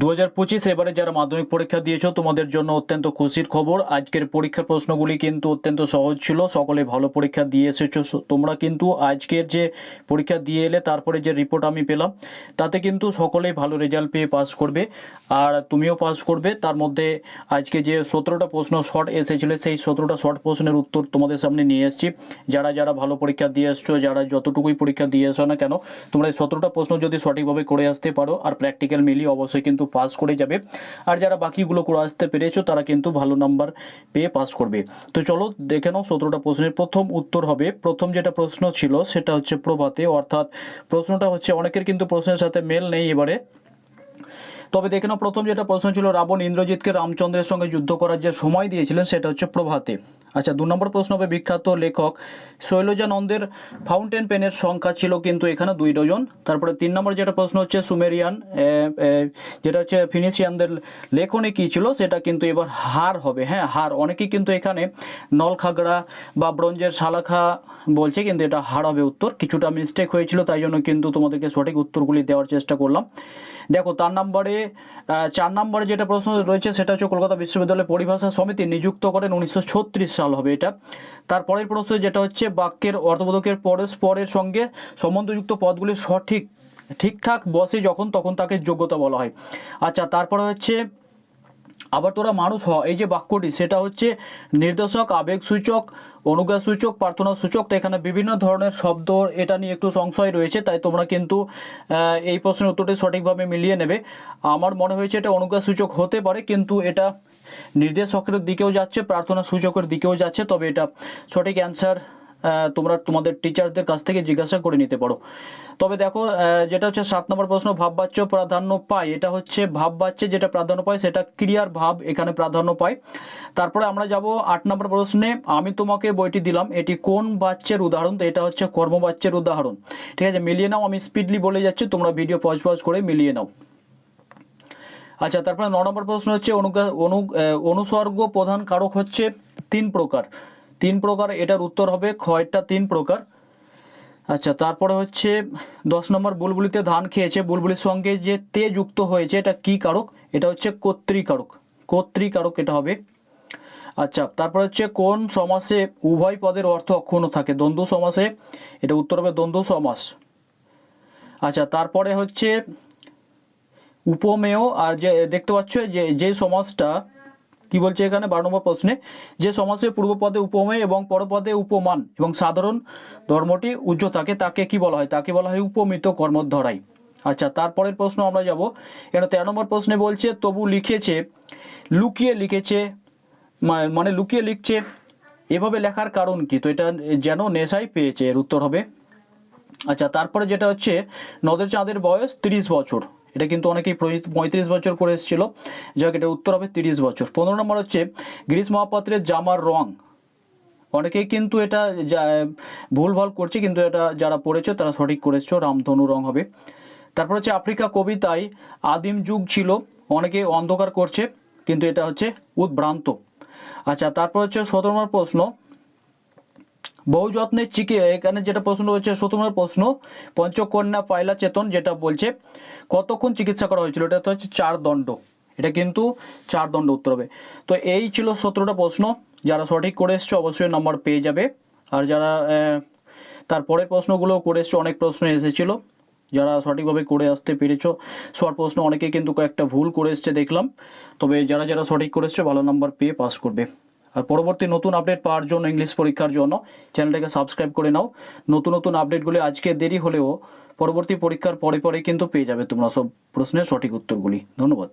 দু হাজার পঁচিশ এবারে যারা মাধ্যমিক পরীক্ষা দিয়েছ, তোমাদের জন্য অত্যন্ত খুশির খবর। আজকের পরীক্ষার প্রশ্নগুলি কিন্তু অত্যন্ত সহজ ছিল, সকলে ভালো পরীক্ষা দিয়ে এসেছ। তোমরা কিন্তু আজকের যে পরীক্ষা দিয়ে এলে, তারপরে যে রিপোর্ট আমি পেলাম, তাতে কিন্তু সকলেই ভালো রেজাল্ট পেয়ে পাস করবে। আর তুমিও পাস করবে। তার মধ্যে আজকে যে সতেরোটা প্রশ্ন শর্ট এসেছিল, সেই সতেরোটা শর্ট প্রশ্নের উত্তর তোমাদের সামনে নিয়ে এসেছি। যারা যারা ভালো পরীক্ষা দিয়ে এসছো, যারা যতটুকুই পরীক্ষা দিয়ে এসো না কেন, তোমরা এই সতেরোটা প্রশ্ন যদি সঠিকভাবে করে আসতে পারো, আর প্র্যাকটিক্যাল মিলিয়ে অবশ্যই কিন্তু পাস করে যাবে। আর যারা বাকিগুলো করে আসতে পেরেছ, তারা কিন্তু ভালো নাম্বার পেয়ে পাস করবে। তো চলো দেখে নাও সতেরোটা প্রশ্নের প্রথম উত্তর হবে। প্রথম যেটা প্রশ্ন ছিল, সেটা হচ্ছে প্রভাতে। অর্থাৎ প্রশ্নটা হচ্ছে, অনেকের কিন্তু প্রশ্নের সাথে মেল নেই এবারে। তবে দেখে নাও, প্রথম যেটা প্রশ্ন ছিল, রাবণ ইন্দ্রজিৎকে রামচন্দ্রের সঙ্গে যুদ্ধ করার যে সময় দিয়েছিলেন, সেটা হচ্ছে প্রভাতে। আচ্ছা দু নম্বর প্রশ্ন হবে বিখ্যাত লেখক শৈলজানন্দের ফাউন্টেন পেনের সংখ্যা ছিল কিন্তু এখানে দুই ডজন। তারপরে তিন নম্বর যেটা প্রশ্ন হচ্ছে, সুমেরিয়ান যেটা হচ্ছে ফিনিশিয়ানদের লেখনে কী ছিল, সেটা কিন্তু এবার হার হবে। হ্যাঁ হার। অনেকেই কিন্তু এখানে নলখাগড়া বা ব্রোঞ্জের শালাখা বলছে, কিন্তু এটা হার হবে উত্তর। কিছুটা মিস্টেক হয়েছিল, তাই জন্য কিন্তু তোমাদেরকে সঠিক উত্তরগুলি দেওয়ার চেষ্টা করলাম। দেখো, তার নম্বরে চার নম্বরে যেটা প্রশ্ন রয়েছে, সেটা হচ্ছে কলকাতা বিশ্ববিদ্যালয় পরিভাষা সমিতি নিযুক্ত করেন উনিশশো হবে এটা। তারপরের প্রশ্ন যেটা হচ্ছে, বাক্যের অর্থবোধকের পরস্পরের সঙ্গে সম্বন্ধযুক্ত পদগুলি সঠিক, ঠিকঠাক বসে যখন, তখন তাকে যোগ্যতা বলা হয়। আচ্ছা তারপরে হচ্ছে, আবার তোরা মানুষ হ। এই যে বাক্যটি, সেটা হচ্ছে, নির্দেশক আবেগ সূচক অনুজ্ঞা সূচক প্রার্থনা সূচক তো এখানে বিভিন্ন ধরনের শব্দ, এটা নিয়ে একটু সংশয় রয়েছে, তাই তোমরা কিন্তু এই প্রশ্নের উত্তরটি সঠিকভাবে মিলিয়ে নেবে। আমার মনে হয়েছে এটা অনুজ্ঞা সূচক হতে পারে, কিন্তু এটা নির্দেশকের দিকেও যাচ্ছে, প্রার্থনা সূচকের দিকেও যাচ্ছে, তবে এটা সঠিক অ্যান্সার তোমরা তোমাদের টিচারদের কাছ থেকে জিজ্ঞাসা করে নিতে পারো। তবে দেখো যেটা হচ্ছে সাত নম্বর প্রশ্ন, ভাববাচ্য প্রাধান্য পায়, এটা হচ্ছে ভাববাচ্যে যেটা প্রাধান্য পায় সেটা ক্রিয়ার ভাব এখানে প্রাধান্য পায়। তারপরে আমরা যাব আট নম্বর প্রশ্নে, আমি তোমাকে বইটি দিলাম, এটি কোন বাচ্চের উদাহরণ? তো এটা হচ্ছে কর্মবাচ্যের উদাহরণ। ঠিক আছে, মিলিয়ে নাও, আমি স্পিডলি বলে যাচ্ছি, তোমরা ভিডিও পজ পজ করে মিলিয়ে নাও। আচ্ছা তারপরে ন নম্বর প্রশ্ন হচ্ছে অনু অনুসর্গ প্রধান কারক হচ্ছে তিন প্রকার। তিন প্রকার, এটার উত্তর হবে ক্ষয়টা তিন প্রকার। আচ্ছা তারপরে হচ্ছে, দশ নম্বর, বুলবুলিতে ধান খেয়েছে, বুলবুলির সঙ্গে যে তে যুক্ত হয়েছে, এটা কি কারক? এটা হচ্ছে কর্তৃকারক কর্তৃকারক এটা হবে। আচ্ছা তারপর হচ্ছে, কোন সমাসে উভয় পদের অর্থ অক্ষুণ্ণ থাকে? দ্বন্দ্ব সমাসে, এটা উত্তর হবে দ্বন্দ্ব সমাস। আচ্ছা তারপরে হচ্ছে উপমেয় আর যে, দেখতে পাচ্ছ যে যে সমাজটা, কি বলছে এখানে? বারো নম্বর প্রশ্নে, যে সমাসে পূর্বপদে উপমেয় এবং পরপদে উপমান এবং সাধারণ ধর্মটি উজ্জ থাকে তাকে কি বলা হয়? তাকে বলা হয় উপমিত কর্মধরাই। আচ্ছা তারপরের প্রশ্ন আমরা যাব। এখানে তেরো নম্বর প্রশ্নে বলছে, তবু লিখেছে, লুকিয়ে লিখেছে মানে লুকিয়ে লিখছে, এভাবে লেখার কারণ কি? তো এটা যেন নেশাই পেয়েছে, এর উত্তর হবে। আচ্ছা তারপরে যেটা হচ্ছে নদের চাঁদের বয়স তিরিশ বছর। এটা কিন্তু অনেকেই পঁয়ত্রিশ বছর করে এসেছিল। যাই হোক এটা উত্তর হবে তিরিশ বছর। পনেরো নম্বর হচ্ছে গিরিশ মহাপাত্রের জামার রং। অনেকেই কিন্তু এটা যা- ভুলভাল করছে, কিন্তু এটা যারা পড়েছে, তারা সঠিক করেছ, রামধনু রং হবে। তারপর হচ্ছে আফ্রিকা কবিতায় আদিম যুগ ছিল, অনেকে অন্ধকার করছে, কিন্তু এটা হচ্ছে উদ্ভ্রান্ত। আচ্ছা তারপর হচ্ছে সতেরো নম্বর প্রশ্ন বহু যত্নের চিকি এখানে যেটা প্রশ্ন রয়েছে সতেরো প্রশ্ন, পঞ্চকন্যা পয়লা চেতন যেটা বলছে, কতক্ষণ চিকিৎসা করা হয়েছিল? এটা তো হচ্ছে চার দণ্ড। এটা কিন্তু চার দণ্ড উত্তর হবে। তো এই ছিল সতেরোটা প্রশ্ন। যারা সঠিক করে এসছো, অবশ্যই নাম্বার পেয়ে যাবে। আর যারা তারপরের প্রশ্নগুলো করে এসছো, অনেক প্রশ্ন এসেছিল। যারা সঠিকভাবে করে আসতে পেরেছ শর্ট প্রশ্ন অনেকে কিন্তু কয়েকটা ভুল করে এসছে, দেখলাম। তবে যারা যারা সঠিক করে এসছে, ভালো নাম্বার পেয়ে পাস করবে। আর পরবর্তী নতুন আপডেট পাওয়ার জন্য ইংলিশ পরীক্ষার জন্য চ্যানেলটাকে সাবস্ক্রাইব করে নাও। নতুন নতুন আপডেটগুলি আজকে দেরি হলেও পরবর্তী পরীক্ষার পরে পরে কিন্তু পেয়ে যাবে তোমরা সব প্রশ্নের সঠিক উত্তরগুলি। ধন্যবাদ।